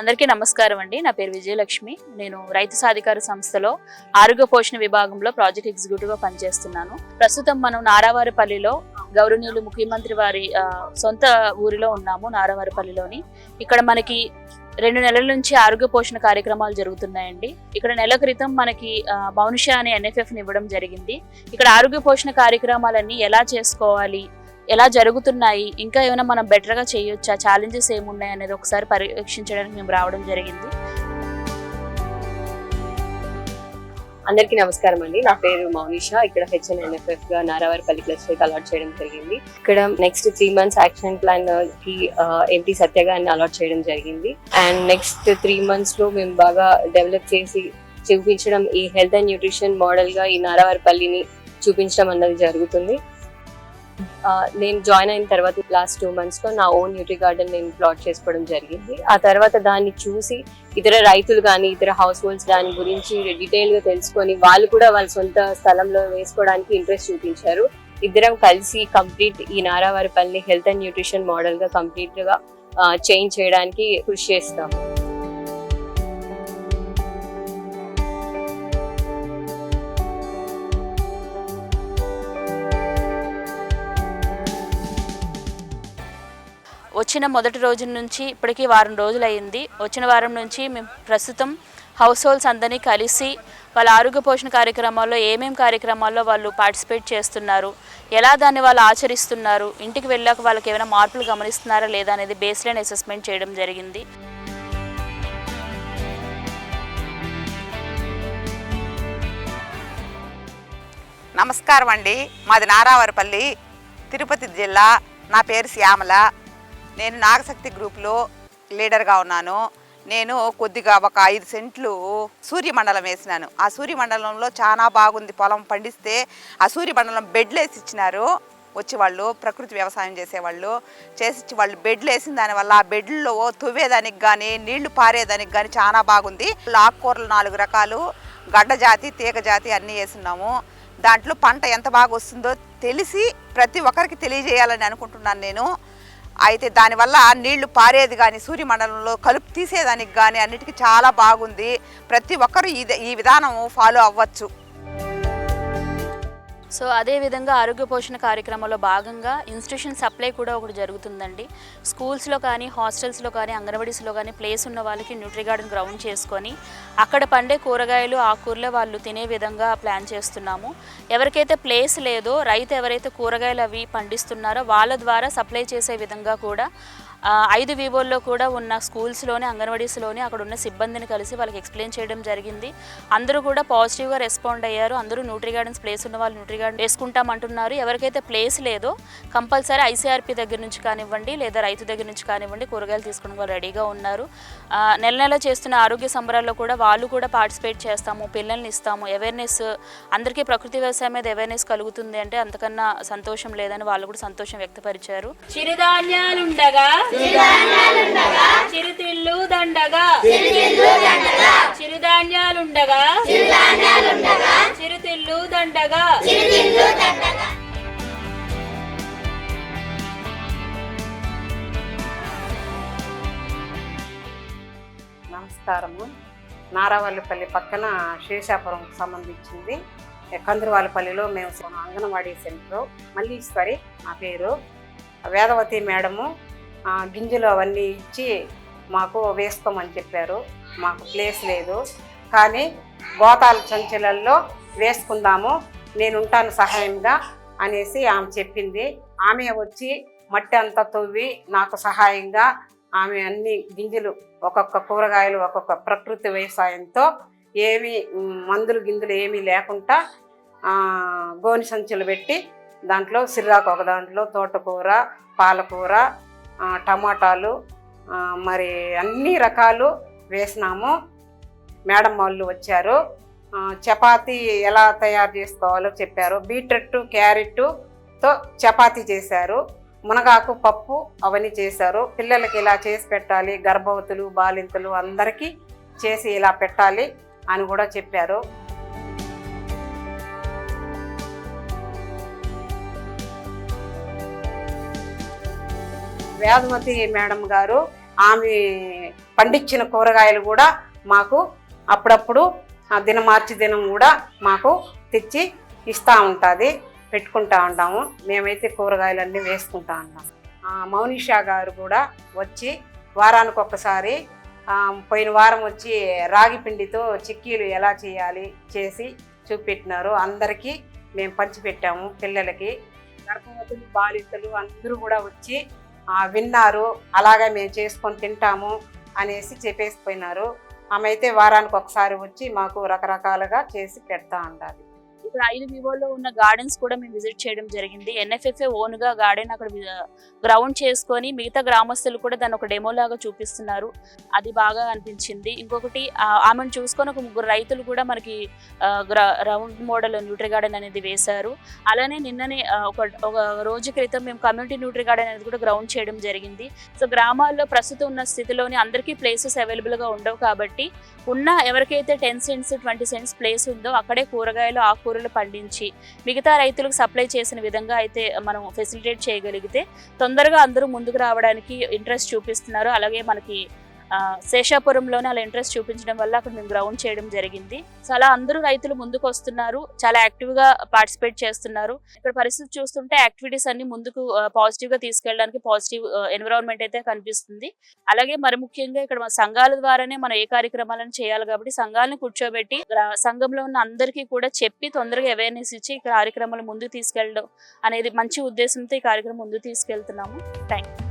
అందరికీ నమస్కారం అండి. నా పేరు విజయలక్ష్మి. నేను రైతు సాధికార సంస్థలో ఆరోగ్య పోషణ విభాగంలో ప్రాజెక్ట్ ఎగ్జిక్యూటివ్గా పనిచేస్తున్నాను. ప్రస్తుతం మనం నారావారిపల్లిలో గౌరవనీయులు ముఖ్యమంత్రి వారి సొంత ఊరిలో ఉన్నాము నారావారిపల్లిలోని. ఇక్కడ మనకి రెండు నెలల నుంచి ఆరోగ్య పోషణ కార్యక్రమాలు జరుగుతున్నాయండి. ఇక్కడ నెల క్రితం మనకి ఆ, అనే ఎన్ఎఫ్ఎఫ్ని ఇవ్వడం జరిగింది. ఇక్కడ ఆరోగ్య పోషణ కార్యక్రమాలన్నీ ఎలా చేసుకోవాలి ఎలా జరుగుతున్నాయి? ఇంకా ఏమైనా మనం బెటర్గా చేయొచ్చా? ఛాలెంజెస్ ఏమున్నాయి అనేది ఒకసారి పరీక్షించడానికి మేము రావడం జరిగింది. అందరికీ నమస్కారం అండి. నా పేరు మౌనిషా. ఇక్కడ హెచ్ఎన్ఎన్ఎఫ్ఎఫ్గా నారావారిపల్లి క్లస్టర్కి అలాట్ చేయడం జరిగింది. ఇక్కడ నెక్స్ట్ త్రీ మంత్స్ యాక్షన్ ప్లాన్కి ఎంపీ సత్యగారిని అలాట్ చేయడం జరిగింది. అండ్ నెక్స్ట్ త్రీ మంత్స్లో మేము బాగా డెవలప్ చేసి చూపించడం ఈ హెల్త్ అండ్ న్యూట్రిషన్ మోడల్గా ఈ నారావారిపల్లిని చూపించడం అన్నది జరుగుతుంది. నేను జాయిన్ అయిన తర్వాత లాస్ట్ టూ మంత్స్లో నా ఓన్ న్యూట్రీ గార్డెన్ నేను ప్లాట్ చేసుకోవడం జరిగింది. ఆ తర్వాత దాన్ని చూసి ఇతర రైతులు కానీ ఇతర హౌస్ హోల్డ్స్ దాని గురించి డీటెయిల్గా తెలుసుకొని వాళ్ళు కూడా వాళ్ళ సొంత స్థలంలో వేసుకోవడానికి ఇంట్రెస్ట్ చూపించారు. ఇద్దరం కలిసి కంప్లీట్ ఈ నారావారిపల్లి హెల్త్ అండ్ న్యూట్రిషన్ మోడల్గా కంప్లీట్గా చేంజ్ చేయడానికి కృషి చేస్తాం వచ్చిన మొదటి రోజు నుంచి ఇప్పటికీ వారం రోజులు అయింది వచ్చిన వారం నుంచి మేము ప్రస్తుతం హౌస్ హోల్డ్స్ అందరినీ కలిసి వాళ్ళ ఆరోగ్య పోషణ కార్యక్రమాల్లో ఏమేమి కార్యక్రమాల్లో వాళ్ళు పార్టిసిపేట్ చేస్తున్నారు ఎలా దాన్ని వాళ్ళు ఆచరిస్తున్నారు ఇంటికి వెళ్ళాక వాళ్ళకి ఏమైనా మార్పులు గమనిస్తున్నారా లేదా అనేది బేస్ లైన్ అసెస్మెంట్ చేయడం జరిగింది. నమస్కారం అండి మాది నారావారిపల్లి తిరుపతి జిల్లా. నా పేరు శ్యామల. నేను నాగశక్తి గ్రూప్లో లీడర్గా ఉన్నాను. నేను కొద్దిగా ఒక ఐదు సెంట్లు సూర్యమండలం వేసినాను. ఆ సూర్యమండలంలో చాలా బాగుంది పొలం పండిస్తే ఆ సూర్యమండలం బెడ్లు వేసి ఇచ్చినారు. వచ్చేవాళ్ళు ప్రకృతి వ్యవసాయం చేసేవాళ్ళు. చేసి వాళ్ళు బెడ్లు వేసిన దానివల్ల ఆ బెడ్లలో తువ్వేదానికి కానీ నీళ్ళు పారేదానికి కానీ చాలా బాగుంది. ఆకుకూరలు నాలుగు రకాలు గడ్డ జాతి తీగ జాతి అన్నీ వేస్తున్నాము దాంట్లో పంట ఎంత బాగా వస్తుందో తెలిసి ప్రతి ఒక్కరికి తెలియజేయాలని అనుకుంటున్నాను నేను. అయితే దానివల్ల నీళ్ళు పారేది కానీ సూర్యమండలంలో కలుపు తీసేదానికి కానీ అన్నిటికీ చాలా బాగుంది. ప్రతి ఒక్కరూ ఈ ఈ విధానం ఫాలో అవ్వచ్చు. సో అదే విధంగా ఆరోగ్య పోషణ కార్యక్రమంలో భాగంగా ఇన్స్టిట్యూషన్ సప్లై కూడా ఒకటి జరుగుతుందండి. స్కూల్స్లో కానీ హాస్టల్స్లో కానీ అంగన్వాడీస్లో కానీ ప్లేస్ ఉన్న వాళ్ళకి న్యూట్రీ గార్డెన్ గ్రౌండ్ చేసుకొని అక్కడ పండే కూరగాయలు ఆకుకూరలు వాళ్ళు తినే విధంగా ప్లాన్ చేస్తున్నాము. ఎవరికైతే ప్లేస్ లేదో రైతు ఎవరైతే కూరగాయలు అవి పండిస్తున్నారో వాళ్ళ ద్వారా సప్లై చేసే విధంగా కూడా ఐదు వివోల్లో కూడా ఉన్న స్కూల్స్లోని అంగన్వాడీస్లోని అక్కడ ఉన్న సిబ్బందిని కలిసి వాళ్ళకి ఎక్స్ప్లెయిన్ చేయడం జరిగింది. అందరూ కూడా పాజిటివ్గా రెస్పాండ్ అయ్యారు. అందరూ న్యూట్రీ గార్డెన్స్ ప్లేస్ ఉన్న వాళ్ళు న్యూట్రీ గార్డెన్ వేసుకుంటామంటున్నారు. ఎవరికైతే ప్లేస్ లేదో కంపల్సరీ ఐసీఆర్పీ దగ్గర నుంచి కానివ్వండి లేదా రైతు దగ్గర నుంచి కానివ్వండి కూరగాయలు తీసుకుని వాళ్ళు రెడీగా ఉన్నారు. నెల నెల చేస్తున్న ఆరోగ్య సంబరాల్లో కూడా వాళ్ళు కూడా పార్టిసిపేట్ చేస్తాము పిల్లల్ని ఇస్తాము అవేర్నెస్ అందరికీ ప్రకృతి వ్యవసాయం మీద అవేర్నెస్ కలుగుతుంది అంటే అంతకన్నా సంతోషం లేదని వాళ్ళు కూడా సంతోషం వ్యక్తపరిచారు. చిరుధాన్యాలుండగా చిరుతిళ్ళు దండగా చిరుధాన్యాలుండగా. చిరుతిళ్ళు దండగా నమస్కారము. నారావల్లిపల్లి పక్కన శేషాపురం సంబంధించింది. కందురవాళ్ళపల్లిలో మేము అంగన్వాడీ సెంటర్. మల్లీశ్వరి నా పేరు. వేదవతి మేడము. గింజలు అవన్నీ ఇచ్చి మాకు వేసుకోమని చెప్పారు. మాకు ప్లేస్ లేదు. కానీ గోతాల సంచులల్లో వేసుకుందాము నేను ఉంటాను సహాయంగా అనేసి ఆమె చెప్పింది. ఆమె వచ్చి మట్టి అంతా తవ్వి నాకు సహాయంగా ఆమె అన్ని గింజలు ఒక్కొక్క కూరగాయలు ఒక్కొక్క ప్రకృతి వ్యవసాయంతో ఏమి మందులు గింజలు ఏమీ లేకుండా గోని సంచులు పెట్టి దాంట్లో సిర్రాకు ఒక దాంట్లో తోటకూర పాలకూర టమాటాలు మరి అన్ని రకాలు వేసినాము. మేడం వాళ్ళు వచ్చారు. చపాతీ ఎలా తయారు చేసుకోవాలో చెప్పారు. బీట్రూట్ క్యారెట్తో చపాతీ చేశారు. మునగాకు పప్పు అవన్నీ చేశారు. పిల్లలకి ఇలా చేసి పెట్టాలి. గర్భవతులు బాలింతలు అందరికీ చేసి ఇలా పెట్టాలి అని కూడా చెప్పారు. వేదమతి మేడం గారు ఆమె పండించిన కూరగాయలు కూడా మాకు అప్పుడప్పుడు ఆ దినం మార్చి దినం కూడా మాకు తెచ్చి ఇస్తూ ఉంటుంది పెట్టుకుంటా ఉంటాము. మేమైతే కూరగాయలన్నీ వేసుకుంటా ఉంటాం మౌనిషా గారు కూడా వచ్చి వారానికి ఒక్కసారి పోయిన వారం వచ్చి రాగి పిండితో చిక్కీలు ఎలా చేయాలి చేసి చూపెట్టినారు. అందరికీ మేము పంచిపెట్టాము పిల్లలకి. గర్భవతులు బాలింతలు అందరూ కూడా వచ్చి విన్నారు అలాగే మేము చేసుకొని తింటాము అనేసి చెప్పేసిపోయినారు. ఆమె అయితే వారానికి ఒకసారి వచ్చి మాకు రకరకాలుగా చేసి పెడతా ఉండాలి ఇక్కడ ఐదు వివోలో ఉన్న గార్డెన్స్ కూడా మేము విజిట్ చేయడం జరిగింది. ఎన్ఎఫ్ఎఫ్ఏ ఓన్గా గార్డెన్ అక్కడ గ్రౌండ్ చేసుకొని మిగతా గ్రామస్తులు కూడా దాన్ని ఒక డెమో లాగా చూపిస్తున్నారు. అది బాగా అనిపించింది. ఇంకొకటి ఆమెను చూసుకొని ఒక ముగ్గురు రైతులు కూడా మనకి రౌండ్ మోడల్ న్యూట్రీ గార్డెన్ అనేది వేశారు. అలానే నిన్ననే ఒక ఒక రోజు క్రితం మేము కమ్యూనిటీ న్యూట్రీ గార్డెన్ అనేది కూడా గ్రౌండ్ చేయడం జరిగింది. సో గ్రామాల్లో ప్రస్తుతం ఉన్న స్థితిలోని అందరికీ ప్లేసెస్ అవైలబుల్గా ఉండవు కాబట్టి ఉన్న ఎవరికైతే ten cents twenty cents place ఉందో అక్కడే కూరగాయలు ఆకు ఆకుకూరలు పండించి మిగతా రైతులకు సప్లై చేసిన విధంగా అయితే మనం ఫెసిలిటేట్ చేయగలిగితే తొందరగా అందరూ ముందుకు రావడానికి ఇంట్రెస్ట్ చూపిస్తున్నారు. అలాగే మనకి శేషాపురంలోనే అలా ఇంట్రెస్ట్ చూపించడం వల్ల అక్కడ మేము గ్రౌండ్ చేయడం జరిగింది. సో అలా అందరూ రైతులు ముందుకు వస్తున్నారు. చాలా యాక్టివ్గా పార్టిసిపేట్ చేస్తున్నారు. ఇక్కడ పరిస్థితి చూస్తుంటే యాక్టివిటీస్ అన్ని ముందుకు పాజిటివ్గా తీసుకెళ్ళడానికి పాజిటివ్ ఎన్విరాన్మెంట్ అయితే కనిపిస్తుంది. అలాగే మరి ముఖ్యంగా ఇక్కడ మన సంఘాల ద్వారానే మనం ఏ కార్యక్రమాలను చేయాలి కాబట్టి సంఘాలను కూర్చోబెట్టి సంఘంలో ఉన్న అందరికీ కూడా చెప్పి తొందరగా అవేర్నెస్ ఇచ్చి ఈ కార్యక్రమాలు ముందుకు తీసుకెళ్ళడం అనేది మంచి ఉద్దేశంతో ఈ కార్యక్రమం ముందుకు తీసుకెళ్తున్నాము. Thank you